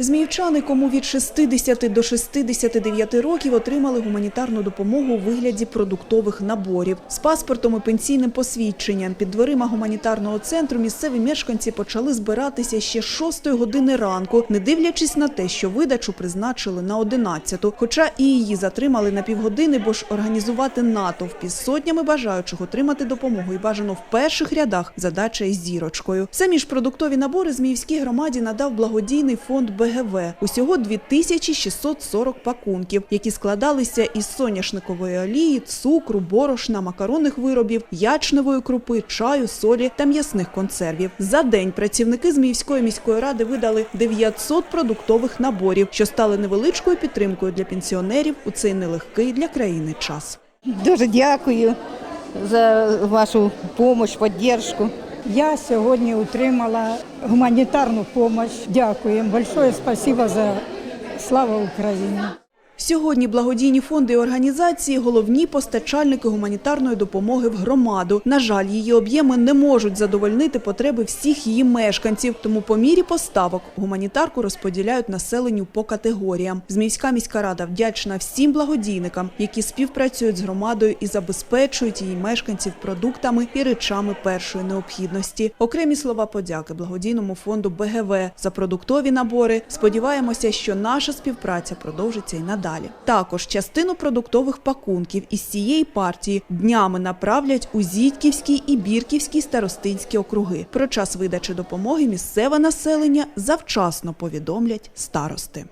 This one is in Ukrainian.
Зміївчани, кому від 60 до 69 років отримали гуманітарну допомогу у вигляді продуктових наборів. З паспортом і пенсійним посвідченням під дверима гуманітарного центру місцеві мешканці почали збиратися ще з 6 години ранку, не дивлячись на те, що видачу призначили на 11 хоча і її затримали на півгодини, бо ж організувати натовп із сотнями бажаючих отримати допомогу і бажано в перших рядах задача із зірочкою. Самі ж продуктові набори Зміївській громаді надав благодійний фонд БГВ. Усього 2640 пакунків, які складалися із соняшникової олії, цукру, борошна, макаронних виробів, ячневої крупи, чаю, солі та м'ясних консервів. За день працівники Зміївської міської ради видали 900 продуктових наборів, що стали невеличкою підтримкою для пенсіонерів у цей нелегкий для країни час. Дуже дякую за вашу допомогу, підтримку. Я сьогодні отримала гуманітарну допомогу. Дякуємо. Большое спасибо за слава Україні. Сьогодні благодійні фонди і організації – головні постачальники гуманітарної допомоги в громаду. На жаль, її об'єми не можуть задовольнити потреби всіх її мешканців, тому по мірі поставок гуманітарку розподіляють населенню по категоріям. Зміївська міська рада вдячна всім благодійникам, які співпрацюють з громадою і забезпечують її мешканців продуктами і речами першої необхідності. Окремі слова подяки благодійному фонду БГВ за продуктові набори. Сподіваємося, що наша співпраця продовжиться і надалі. Також частину продуктових пакунків із цієї партії днями направлять у зітківській і Бірківський старостинські округи. Про час видачі допомоги місцеве населення завчасно повідомлять старости.